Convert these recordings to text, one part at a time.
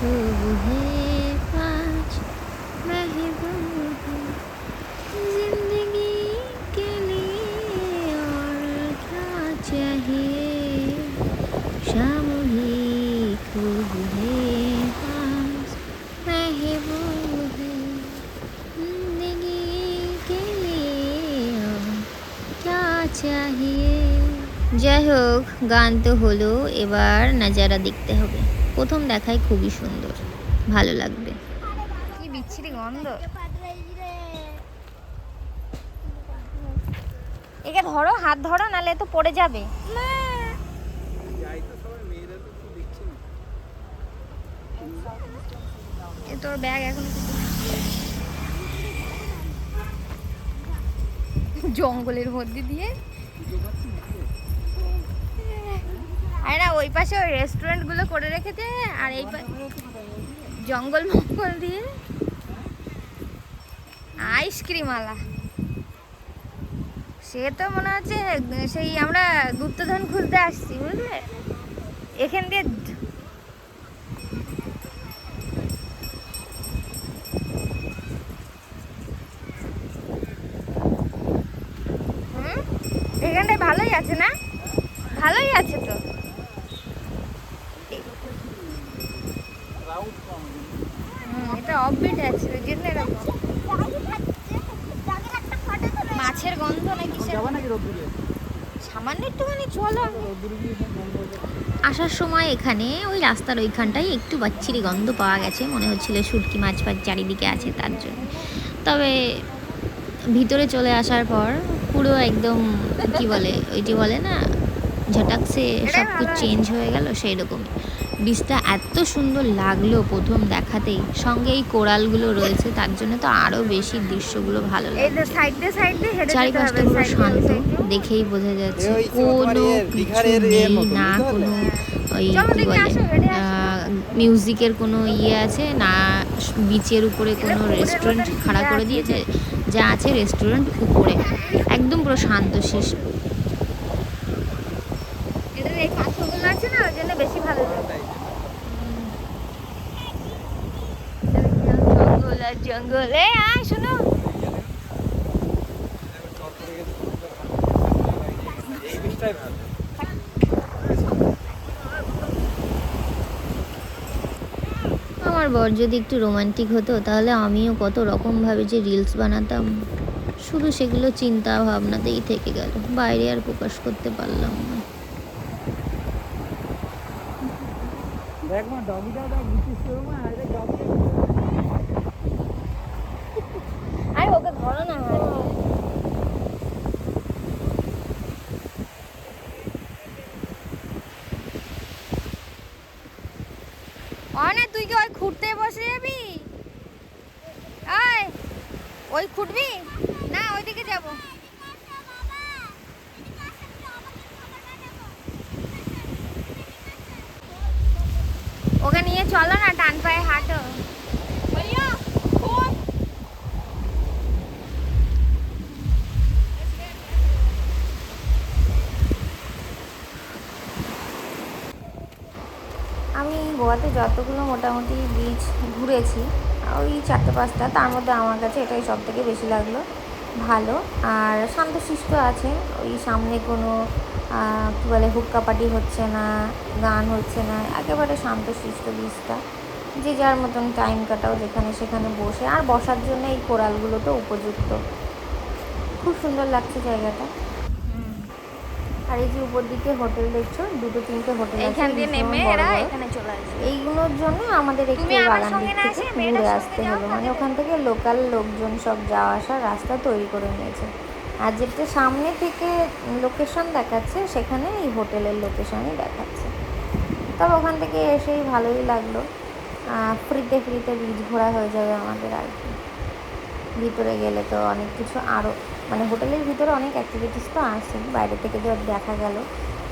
Mm-hmm. যাই হোক গান তো হলো এবার নাজারা দেখতে হবে। প্রথম দেখায় খুবই সুন্দর ভালো লাগবে। কি বিচ্ছিরি গন্ধ। একে ধরো হাত ধরো নালে তো পড়ে যাবে। এ তোর ব্যাগ এখন জঙ্গলের মধ্যে দিয়ে। আরে না, ওই পাশে ওই রেস্টুরেন্টগুলো করে রেখেছে আর এই জঙ্গল মঙ্গল দিয়ে আইসক্রিমওয়ালা। সে তো মনে হচ্ছে, সেই আমরা গুপ্তধন খুলতে আসছি, বুঝলে? এখান দিয়ে ঢ- হুম? এখানটায় ভালোই আছে না ভালোই আছে তো হুম, এটা অফবিট আছে ওই জন্য এরকম। মাছের গন্ধ নাকি সামান্য একটুখানি চলো। আসার সময় এখানে ওই রাস্তার ওইখানটায় একটু বাচ্চিরি গন্ধ পাওয়া গেছে মনে হচ্ছিল শুটকি মাছ ফাছ চারিদিকে আছে তার জন্য। তবে ভিতরে চলে আসার পর পুরো একদম কি বলে ওই যে বলে না ঝটাকসে সব কিছু চেঞ্জ হয়ে। গেল সেই রকমই বীজটা এত সুন্দর লাগল প্রথম দেখাতেই। সঙ্গে এই কোরালগুলো রয়েছে তার জন্য তো আরও বেশি দৃশ্যগুলো ভালো যেতে চারিপাশটা পুরো শান্ত দেখেই বোঝা যাচ্ছে। কোনো কিছু নেই না কোনো ওই কি বলে। মিউজিকের কোনো ইয়ে আছে? না বিচের উপরে কোনো রেস্টুরেন্ট খাড়া ইয়ে করে দিয়েছে? যা আছে রেস্টুরেন্ট উপরে। একদম পুরো শান্ত শিষ্ট এদের এই পাথরগুলো আছে না ওই জন্য বেশি ভালো লাগে জঙ্গল আয় শোনো। আমার বর যদি একটু রোমান্টিক হতো, তাহলে আমিও কত রকমভাবে যে রিলস বানাতাম। শুধু সেগুলো চিন্তা ভাবনাতেই থেকে গেল। বাইরে আর প্রকাশ করতে পারলাম না। দেখ মা ডগিটা দেখ বিচিস মা আরে ডগি ধরো না অনে তুই কি ওই খুঁটতে বসে যাবি? ওই খুঁটবি না ওইদিকে যাব ওকে নিয়ে চলো না টান পায়ে হাঁটো আমি গোয়াতে যতগুলো মোটামুটি বিচ ঘুরেছি ওই চারটে পাঁচটা, তার মধ্যে আমার কাছে এটাই সব থেকে বেশি লাগল। ভালো, আর শান্তশিষ্ট আছে, ওই সামনে কোনো কী বলে হুক্কা পার্টি হচ্ছে না, গান হচ্ছে না, একেবারে শান্তশিষ্ট বীজটা যে যার মতন টাইম কাটাও যেখানে সেখানে বসে, আর বসার জন্য এই কোরালগুলো তো উপযুক্ত। খুব সুন্দর লাগছে জায়গাটা। আর এই যে উপর দিকে হোটেল দেখছ দুটো তিনটে হোটেল এখান দিয়ে নেমে এরা এখানে চলে আসবে। এইগুলোর জন্য আমাদের একটু বাগান থেকে ঘুরে আসতে হলো। মানে ওখান থেকে লোকাল লোকজন সব যাওয়া আসার রাস্তা তৈরি করে নিয়েছে। আর যেটা সামনে থেকে লোকেশন দেখাচ্ছে সেখানে এই হোটেলের লোকেশনই দেখাচ্ছে। তবে ওখান থেকে এসেই ভালোই লাগল। ফ্রিতে ফ্রিতে বীজ ঘোরা হয়ে যাবে আমাদের আর কি। ভিতরে গেলে তো অনেক কিছু আরও মানে হোটেলের ভিতরে অনেক অ্যাক্টিভিটিস তো আছে। বাইরে থেকে তো দেখা গেল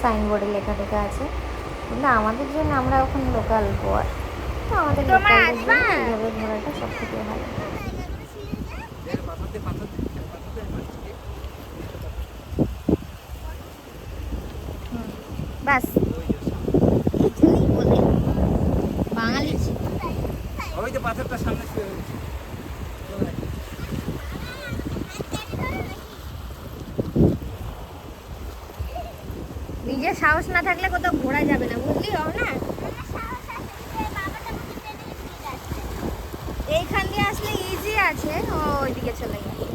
সাইনবোর্ডে লেখা টেখা আছে। কিন্তু আমাদের জন্য আমরা ওখানে লোকাল গোয়ার তো আমাদের এইভাবে ঘোরাটা সব থেকে ভালো বাস। বাঙালি পাথরটার সামনে শুয়ে রয়েছে নিজের সাহস না থাকলে কোথাও ঘোরা যাবে না, বুঝলি না এইখান দিয়ে আসলে ইজি আছে। ওইদিকে চলে গেছে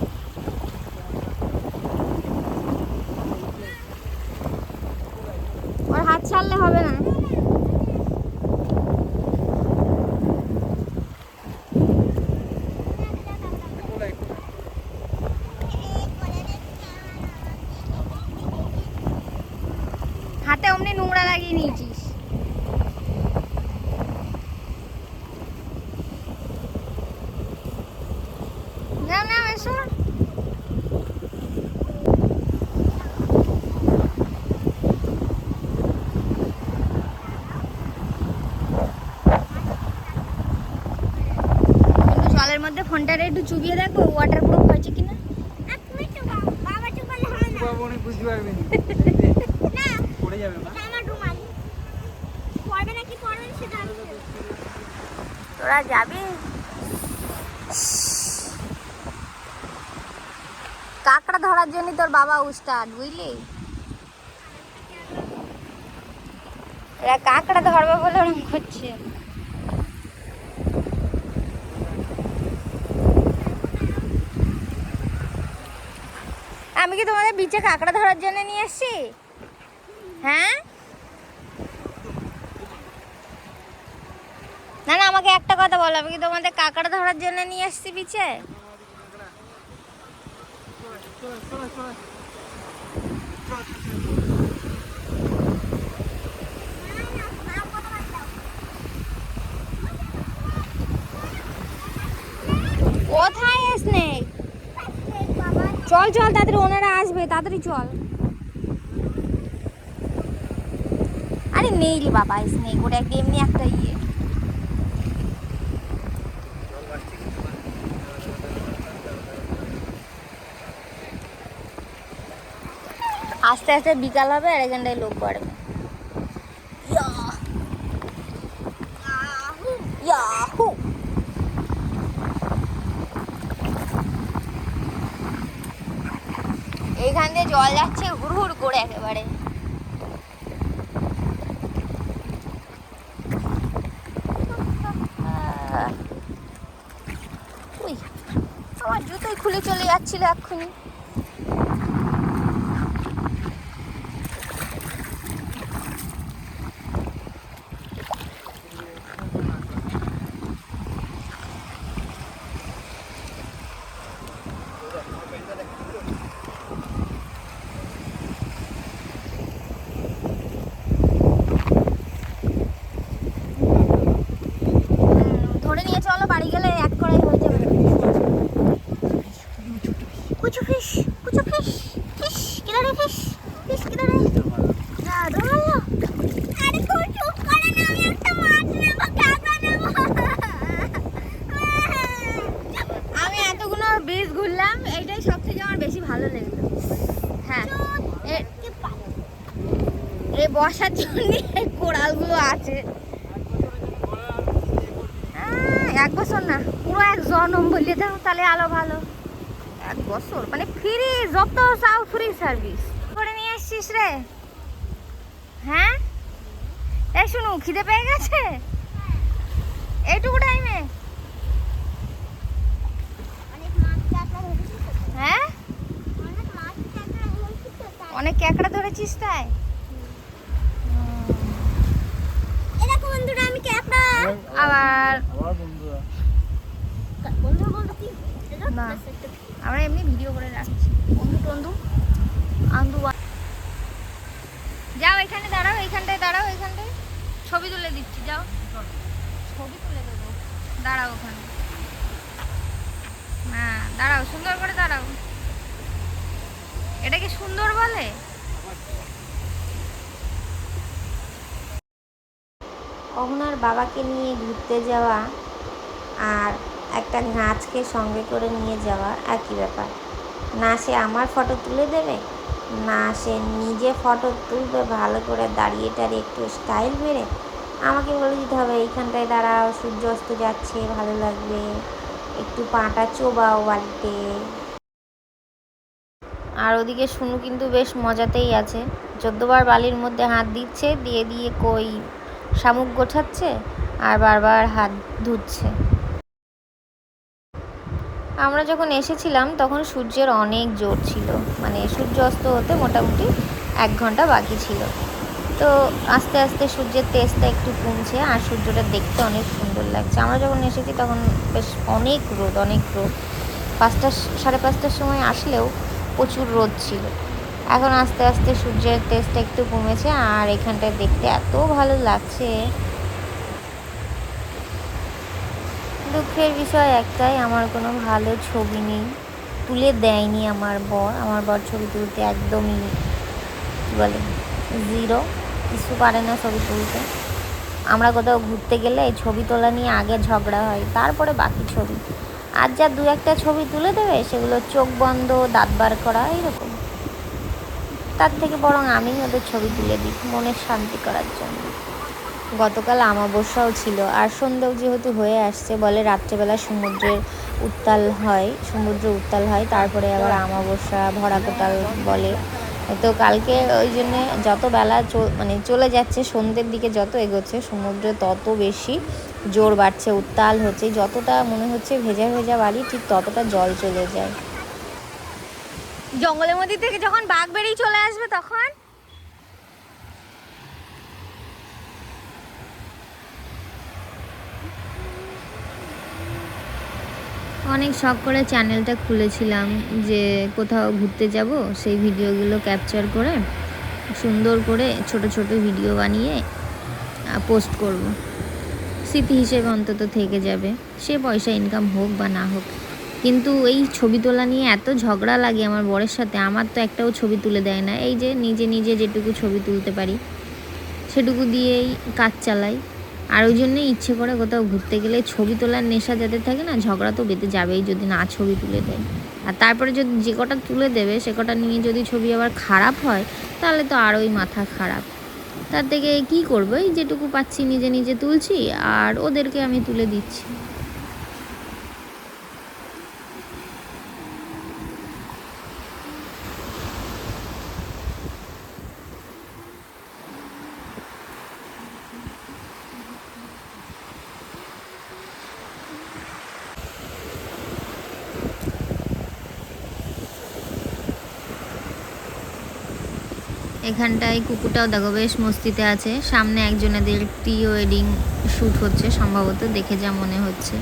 ওর হাত ছাড়লে হবে না কোলায় হাতে অমনি নোংরা লাগিয়ে নিয়েছিস নাও নাও এসো একটু জলের মধ্যে ফোনটারে একটু চুবিয়ে দেখো ওয়াটার প্রুফ হয়েছে কিনা? তোরা যাবি? কাঁকড়া ধরার জন্য তোর বাবা উস্তাদ বুঝলি? এরা কাঁকড়া ধরবে বলে ওরকম করছে। আমি কি তোমাদের বিচে কাঁকড়া ধরার জন্য নিয়ে আসছি হ্যাঁ? না না, আমাকে একটা কথা বলো, আমি কি তোমাদের কাঁকড়া ধরার জন্য নিয়ে আসছি বিচে চলো চলো চলো কোথায় স্নেক চল চল, তাড়াতাড়ি ওনারা আসবে, তাড়াতাড়ি চল। আরে নেই রে বাবা স্নেক ওটা একটা এমনি একটা ইয়ে। আস্তে আস্তে বিকাল হবে আর এখানটায় লোক বাড়বে। এইখান দিয়ে জল যাচ্ছে হুড় হুড় করে একেবারে। আমার জুতোই খুলে চলে যাচ্ছিল এক্ষুনি হুম, ধরে নিয়ে চলো বাড়ি গেলে এক কড়াই হয়ে যাবে কুচু ফিশ কুচু ফিশ ফিশ কিনারে ফিশ ফিশ কিনারে যা ধরলো আরে কুচু করে না আমি একটা মাছ নেব কাঁকড়া নেব আমি এতগুলো বীজ ঘুরলাম এইটাই সব থেকে আমার বেশি ভালো লেগেছে হ্যাঁ এ- এই বসার জন্য কোড়ালগুলো আছে। এক বছর না, পুরো এক জনম বললে দাও তাহলে আলো ভালো। এক বছর? মানে ফ্রি যত চাও ফ্রি সার্ভিস করে নিয়ে আসছিস রে। হ্যাঁ? এই শুনু, খিদে পেয়ে গেছে? এইটুকু টাইমে হ্যাঁ? অনেক ক্যাকড়া ধরেছিস তাই এরকম বন্ধুরা আমি ক্যাপটা আবার না। আমরা এমনি ভিডিও করে রাখছি। বন্ধু টন্ধু আন্দু যাও এখানে দাঁড়াও এইখানটায় দাঁড়াও এইখানটায় ছবি তুলে দিচ্ছি যাও। ছবি তুলে দেবো। দাঁড়াও ওখানে। হ্যাঁ দাঁড়াও সুন্দর করে দাঁড়াও। এটা কি সুন্দর বলে? অহনার বাবাকে নিয়ে ঘুরতে যাওয়া আর একটা গাছকে সঙ্গে করে নিয়ে যাওয়া একই ব্যাপার। না সে আমার ফটো তুলে দেবে, না সে নিজে ফটো তুলবে ভালো করে দাঁড়িয়ে টাড়িয়ে একটু স্টাইল মেরে আমাকে বলে দিতে হবে, এইখানটায় দাঁড়াও সূর্য অস্ত যাচ্ছে, ভালো লাগবে। একটু পাটা চোবাও বাড়িতে। আর ওদিকে শুনু কিন্তু বেশ মজাতেই আছে। চোদ্দবার বালির মধ্যে হাত দিচ্ছে, দিয়ে দিয়ে কই শামুক গোছাচ্ছে আর বারবার হাত ধুচ্ছে। আমরা যখন এসেছিলাম, তখন সূর্যের অনেক জোর ছিল। মানে সূর্য অস্ত হতে মোটামুটি এক ঘণ্টা বাকি ছিল। তো আস্তে আস্তে সূর্যের তেজটা একটু কমছে আর সূর্যটা দেখতে অনেক সুন্দর লাগছে। আমরা যখন এসেছি, তখন বেশ অনেক রোদ অনেক রোদ। পাঁচটা, সাড়ে পাঁচটার সময় আসলেও প্রচুর রোদ ছিল। এখন আস্তে আস্তে সূর্যের তেজটা একটু কমেছে আর এখানটায় দেখতে এত ভালো লাগছে। দুঃখের বিষয় একটাই, আমার কোনো ভালো ছবি নেই, তুলে দেয়নি আমার বর। আমার বর ছবি তুলতে একদমই কী বলে জিরো কিছু পারে না ছবি তুলতে। আমরা কোথাও ঘুরতে গেলে এই ছবি তোলা নিয়ে আগে ঝগড়া হয়, তারপরে বাকি ছবি। আর যা দু একটা ছবি তুলে দেবে, সেগুলো চোখ বন্ধ, দাঁত বার করা এইরকম তার থেকে বরং আমি ওদের ছবি তুলে দিই মনের শান্তি করার জন্য। গতকাল আমাবস্যাও ছিল। আর সন্ধ্যেও যেহেতু হয়ে আসছে, বলে রাত্রেবেলা সমুদ্রের উত্তাল হয়, সমুদ্র উত্তাল হয়, তারপরে আবার আমাবস্যা ভরা কোটাল বলে। তো কালকে ওই জন্যে যত বেলা মানে চলে যাচ্ছে, সন্ধ্যের দিকে যত এগোচ্ছে, সমুদ্রে তত বেশি জোর বাড়ছে, উত্তাল হচ্ছে। যতটা মনে হচ্ছে ভেজা ভেজা বাড়ি ঠিক ততটা জল চলে যায়। জঙ্গলের মধ্যে থেকে যখন বাঘ বেরিয়ে চলে আসবে তখন? অনেক শখ করে চ্যানেলটা খুলেছিলাম যে কোথাও ঘুরতে যাব, সেই ভিডিওগুলো ক্যাপচার করে সুন্দর করে ছোট ছোট ভিডিও বানিয়ে পোস্ট করব। স্মৃতি হিসেবে অন্তত থেকে যাবে। সে পয়সা ইনকাম হোক বা না হোক। কিন্তু এই ছবি তোলা নিয়ে এত ঝগড়া লাগে আমার বরের সাথে, আমার তো একটাও ছবি তুলে দেয় না। এই যে নিজে নিজে যেটুকু ছবি তুলতে পারি, সেটুকু দিয়েই কাজ চালাই। আর ওই জন্যই ইচ্ছে করে কোথাও ঘুরতে গেলে ছবি তোলার নেশা যাতে থাকে না, ঝগড়া তো বেঁধে যাবেই যদি না ছবি তুলে দেয়। আর তারপরে যদি যে কটা তুলে দেবে, সে কটা নিয়ে যদি ছবি আবার খারাপ হয়, তাহলে তো আরোই মাথা খারাপ। তার থেকে কি করব? এই যেটুকু পাচ্ছি নিজে নিজে তুলছি, আর ওদেরকে আমি তুলে দিচ্ছি। এখানটায় কুকুরটাও দেখো বেশ মস্তিতে আছে। সামনে একজনেদের প্রি ওয়েডিং শ্যুট হচ্ছে, সম্ভবত দেখে যা মনে হচ্ছে।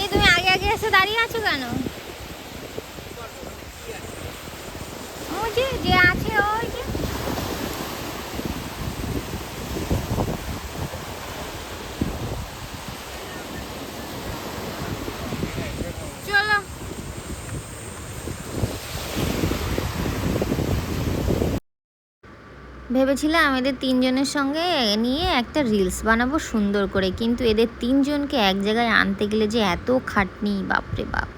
এই তুমি আগে আগে এসে দাঁড়িয়ে আছো কেন ওই যে যে আছে ওই যে চলো ভেবেছিলাম এদের তিনজনের সঙ্গে নিয়ে একটা রিলস বানাবো সুন্দর করে, কিন্তু এদের তিনজনকে এক জায়গায় আনতে গেলে যে এত খাটনি, বাপরে বাপ।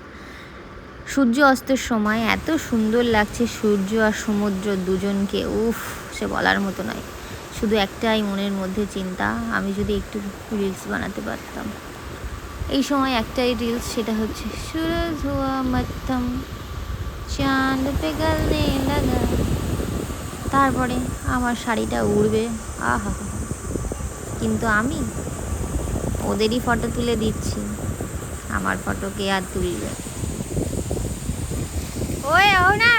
সূর্য অস্তের সময় এত সুন্দর লাগছে সূর্য আর সমুদ্র দুজনকে, উফ, সে বলার মতো নয়। শুধু একটাই মনের মধ্যে চিন্তা, আমি যদি একটু রিলস বানাতে পারতাম। এই সময় একটাই রিলস সেটা হচ্ছে, সুরজ হুয়া মধ্যম, চাঁদ পে গলনে লাগা। তারপরে আমার শাড়িটা উড়বে, আহা। কিন্তু আমি ওদেরই ফটো তুলে দিচ্ছি, আমার ফটো কে আর তুলবে? ও না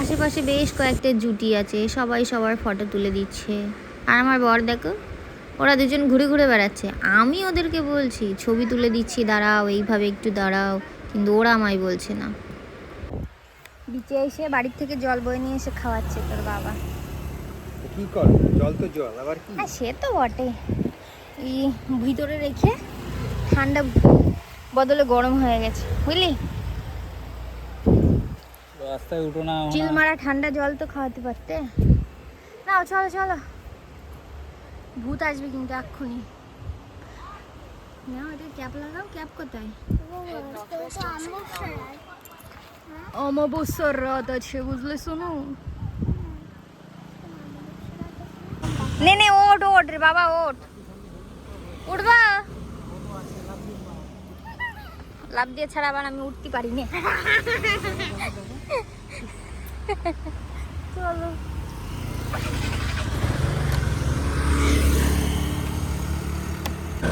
আশেপাশে বেশ কয়েকটা জুটি আছে, সবাই সবার ফটো তুলে দিচ্ছে। আর আমার বর দেখো, ওরা দুজন ঘুরে ঘুরে বেড়াচ্ছে। আমি ওদেরকে বলছি, ছবি তুলে দিচ্ছি, দাঁড়াও, এইভাবে একটু দাঁড়াও, কিন্তু ওরা আমায় বলছে না। বিচে এসে বাড়ির থেকে জল বয়ে নিয়ে এসে খাওয়াচ্ছে তোর বাবা। কি কর? জল তো জল আবার কি? হ্যাঁ সে তো বটে। এই ভিতরে রেখে ঠান্ডা বদলে গরম হয়ে গেছে বুঝলি? রাস্তায় উঠো না চিল মারা ঠান্ডা জল তো খাওয়াতে পারতে। না চলো চলো। ভূত আসবে কিন্তু এক্ষুনি। না এটা ক্যাপ লাগাও ক্যাপ কোথায়? অমাবস্যার রাত আছে বুঝলে শোনো নে নে ওট ওট রে, বাবা ওট উঠবা? লাভ দিয়ে ছাড়া আবার আমি উঠতে পারি না চলো।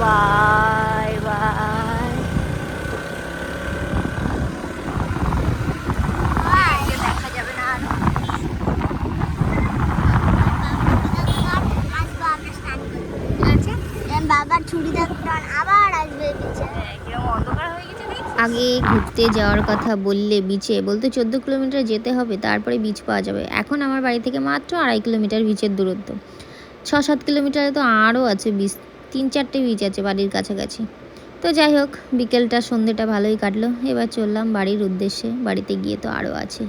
বাই বাই দেখা যাবে না আর আবার আসবে হয়ে আগে ঘুরতে যাওয়ার কথা বললে বিচে বলতে চোদ্দ কিলোমিটার যেতে হবে তারপরে বিচ পাওয়া যাবে। এখন আমার বাড়ি থেকে মাত্র আড়াই কিলোমিটার বিচের দূরত্ব। ছ সাত কিলোমিটারে তো আরও আছে বিচ তিন চারটে বিচ আছে বাড়ির কাছাকাছি। তো যাই হোক বিকেলটা সন্ধেটা ভালোই কাটলো। এবার চললাম বাড়ির উদ্দেশ্যে বাড়িতে গিয়ে তো আরও আছে।